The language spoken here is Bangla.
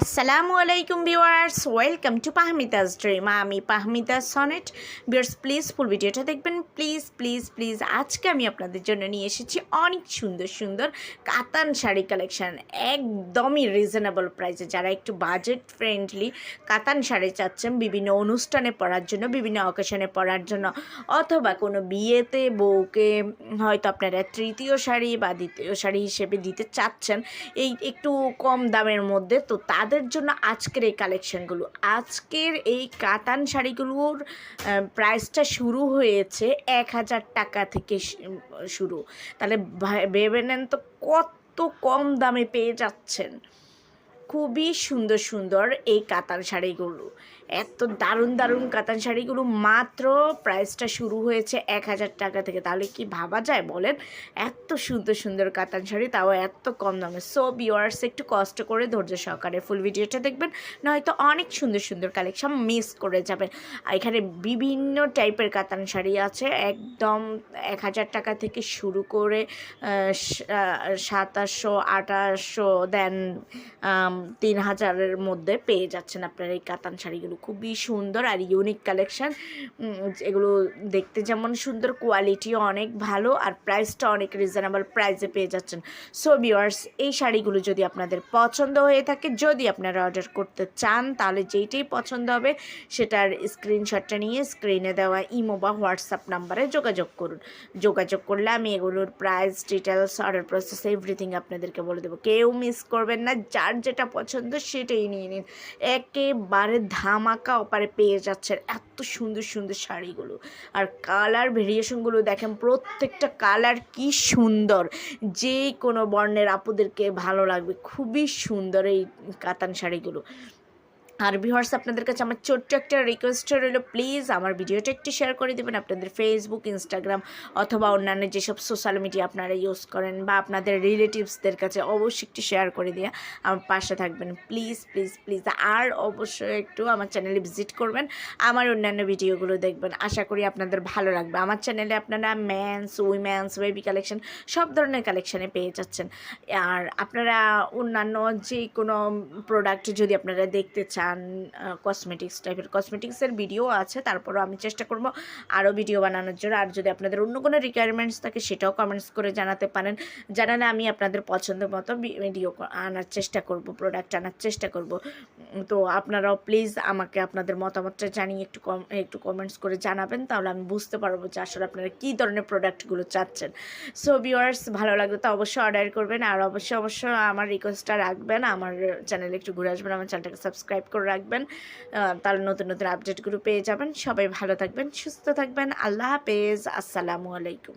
আসসালামু আলাইকুম viewers welcome to Pahmita's dream আমি Pahmita Sonet viewers please full ভিডিওটা দেখবেন। প্লিজ প্লিজ প্লিজ আজকে আমি আপনাদের জন্য নিয়ে এসেছি অনেক সুন্দর সুন্দর কাতান শাড়ি কালেকশন একদমই রিজনেবল প্রাইসে যারা একটু বাজেট ফ্রেন্ডলি কাতান শাড়ি চাচ্ছেন, বিভিন্ন অনুষ্ঠানে পরার জন্য, বিভিন্ন অকেশনে পরার জন্য, অথবা কোনো বিয়েতে, বউকে হয়তো আপনারা তৃতীয় শাড়ি বা দ্বিতীয় শাড়ি হিসেবে দিতে চাচ্ছেন, এই একটু কম দামের মধ্যে, তো তাদের জন্য আজকের এই কালেকশানগুলো আজকের এই কাতান শাড়িগুলোর প্রাইসটা শুরু হয়েছে এক হাজার টাকা থেকে শুরু। তাহলে ভেবে নেন তো কত কম দামে পেয়ে যাচ্ছেন। খুবই সুন্দর সুন্দর এই কাতান শাড়িগুলো। এত দারুণ দারুণ কাতান শাড়িগুলো। মাত্র প্রাইসটা শুরু হয়েছে এক হাজার টাকা থেকে। তাহলে কি ভাবা যায় বলেন? এত সুন্দর সুন্দর কাতান শাড়ি, তাও এত কম দামে। সো ভিওয়ার্স একটু কষ্ট করে ধৈর্য সহকারে ফুল ভিডিওটা দেখবেন, নয়তো অনেক সুন্দর সুন্দর কালেকশন মিস করে যাবেন। এখানে বিভিন্ন টাইপের কাতান শাড়ি আছে। একদম এক হাজার টাকা থেকে শুরু করে সাতাশশো আঠাশশো দেন তিন হাজারের মধ্যে পেয়ে যাচ্ছেন আপনারা এই কাতান শাড়িগুলো। খুবই সুন্দর আর ইউনিক কালেকশান এগুলো দেখতে যেমন সুন্দর কোয়ালিটিও অনেক ভালো আর প্রাইসটা অনেক রিজনেবল প্রাইসে পেয়ে যাচ্ছেন। সো ভিওয়ার্স এই শাড়িগুলো যদি আপনাদের পছন্দ হয়ে থাকে, যদি আপনারা অর্ডার করতে চান, তাহলে যেইটাই পছন্দ হবে, সেটার স্ক্রিনশটটা নিয়ে স্ক্রিনে দেওয়া ইমো বা হোয়াটসঅ্যাপ নাম্বারে যোগাযোগ করুন। যোগাযোগ করলে আমি এগুলোর price details order process everything আপনাদেরকে বলে দেবো। কেউ মিস করবেন না। যার যেটা পছন্দ সেটাই নিয়ে নিন। একেবারে ধামাকা অপারে পেয়ে যাচ্ছেন এত সুন্দর সুন্দর শাড়িগুলো। আর কালার ভেরিয়েশনগুলো দেখেন, প্রত্যেকটা কালার কি সুন্দর। যে কোনো বর্ণের আপুদেরকে ভালো লাগবে, খুবই সুন্দর এই কাতান শাড়িগুলো। আর ভিউয়ার্স আপনাদের কাছে আমার ছোট্ট একটা রিকোয়েস্ট রইল। প্লিজ আমার ভিডিওটা একটু শেয়ার করে দেবেন আপনাদের ফেসবুক ইনস্টাগ্রাম অথবা অন্যান্য যেসব সোশ্যাল মিডিয়া আপনারা ইউজ করেন বা আপনাদের রিলেটিভসদের কাছে অবশ্যই একটু শেয়ার করে দিয়ে আমার পাশে থাকবেন। প্লিজ প্লিজ প্লিজ আর অবশ্যই একটু আমার চ্যানেলে ভিজিট করবেন, আমার অন্যান্য ভিডিওগুলো দেখবেন। আশা করি আপনাদের ভালো লাগবে। আমার চ্যানেলে আপনারা ম্যানস উইম্যানস বেবি কালেকশন সব ধরনের কালেকশানে পেয়ে যাচ্ছেন। আর আপনারা অন্যান্য যে কোনো প্রোডাক্ট যদি আপনারা দেখতে চান কসমেটিক্স টাইপের কসমেটিক্সের ভিডিও আছে, তারপরও আমি চেষ্টা করব আরও ভিডিও বানানোর জন্য। আর যদি আপনাদের অন্য কোনো রিকোয়ারমেন্টস থাকে, সেটাও কমেন্টস করে জানাতে পারেন। জানালে আমি আপনাদের পছন্দ মতো ভিডিও আনার চেষ্টা করব প্রোডাক্ট আনার চেষ্টা করব। তো আপনারাও প্লিজ আমাকে আপনাদের মতামতটা জানিয়ে একটু কম, একটু কমেন্টস করে জানাবেন, তাহলে আমি বুঝতে পারব যে আসলে আপনারা কী ধরনের প্রোডাক্টগুলো চাচ্ছেন। সো ভিওয়ার্স ভালো লাগলে তো অবশ্যই অর্ডার করবেন। আর অবশ্যই অবশ্যই আমার রিকোয়েস্টটা রাখবেন। আমার চ্যানেলে একটু ঘুরে আসবেন, আমার চ্যানেলটাকে সাবস্ক্রাইব করে রাখবেন। তাহলে নতুন নতুন আপডেটগুলো পেয়ে যাবেন। সবাই ভালো থাকবেন, সুস্থ থাকবেন। আল্লাহ হাফেজ। আসসালামু আলাইকুম।